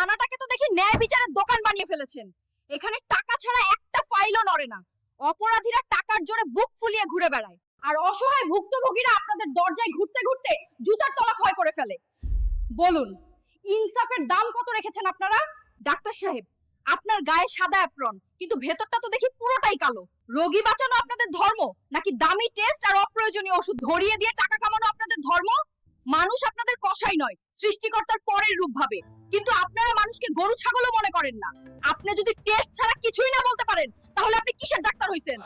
থানাটাকে তো দেখি ন্যায় বিচারের দোকান বানিয়ে ফেলেছেন। এখানে টাকা ছাড়া একটা ফাইলও নড়ে না। অপরাধীরা টাকার জোরে বুক ফুলিয়ে ঘুরে বেড়ায়। আর অসহায় ভুক্তভোগীরা আপনাদের দরজায় ঘুরতে ঘুরতে জুতার তলা ক্ষয় করে ফেলে। বলুন, ইনসাফের দাম কত রেখেছেন আপনারা? ডাক্তার সাহেব, আপনার গায়ে সাদা অ্যাপ্রন কিন্তু ভেতরটা তো দেখি পুরোটাই কালো। রোগী বাঁচানো আপনাদের ধর্ম, নাকি দামি টেস্ট আর অপ্রয়োজনীয় ওষুধ ধরিয়ে দিয়ে টাকা কামানো আপনাদের ধর্ম? কষাই নয়। সৃষ্টিকর্তার পরের রূপ ভাবে। কিন্তু আপনারা মানুষকে গরু, ছাগলও মনে করেন না। আপনি যদি টেস্ট ছাড়া কিছুই না বলতে পারেন, তাহলে আপনি কিসের ডাক্তার হইছেন?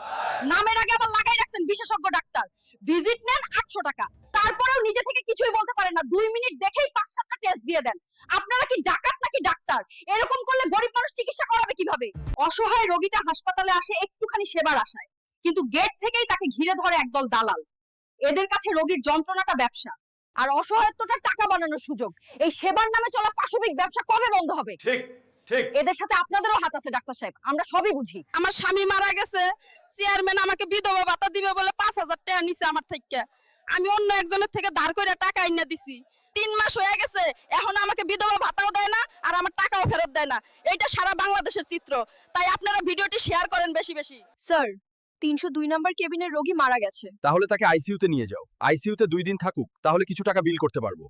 নামের আগে আবার লাগাই রাখছেন বিশেষজ্ঞ ডাক্তার। ভিজিট নেন আটশো টাকা। তারপরেও নিজে থেকে কিছুই বলতে পারেন না। দুই মিনিট দেখেই পাঁচ সাতটা টেস্ট দিয়ে দেন। আপনারা কি ডাকাত নাকি ডাক্তার? এরকম করলে গরিব মানুষ চিকিৎসা করাবে কীভাবে? অসহায় রোগীটা হাসপাতালে আসে একটুখানি সেবার আশায়। কিন্তু গেট থেকেই তাকে ঘিরে ধরে একদল দালাল। এদের কাছে রোগীর যন্ত্রণাটা ব্যবসা। আর অসহায়ত্বটা টাকা বানানোর সুযোগ। এই সেবার নামে চলা পাশবিক ব্যবসা কবে বন্ধ হবে? ঠিক ঠিক। এদের সাথে আপনাদেরও হাত আছে ডাক্তার সাহেব। আমরা সবই বুঝি। আমার স্বামী মারা গেছে। চেয়ারম্যান আমাকে বিধবা ভাতা দিবে বলে পাঁচ হাজার টাকা নিছে আমার থেকে। আমি অন্য একজনের থেকে ধার করে টাকা আইনা দিছি। তিন মাস হয়ে গেছে এখন আমাকে বিধবা ভাতাও দেয় না আর আমার টাকাও ফেরত দেয় না। এইটা সারা বাংলাদেশের চিত্র। তাই আপনারা ভিডিওটি শেয়ার করেন বেশি বেশি। স্যার তিনশো দুই নম্বর কেবিনের রোগী মারা গেছে। তাহলে তাকে আইসিইউতে নিয়ে যাও। আইসিইউতে দুই দিন থাকুক, তাহলে কিছু টাকা বিল করতে পারব।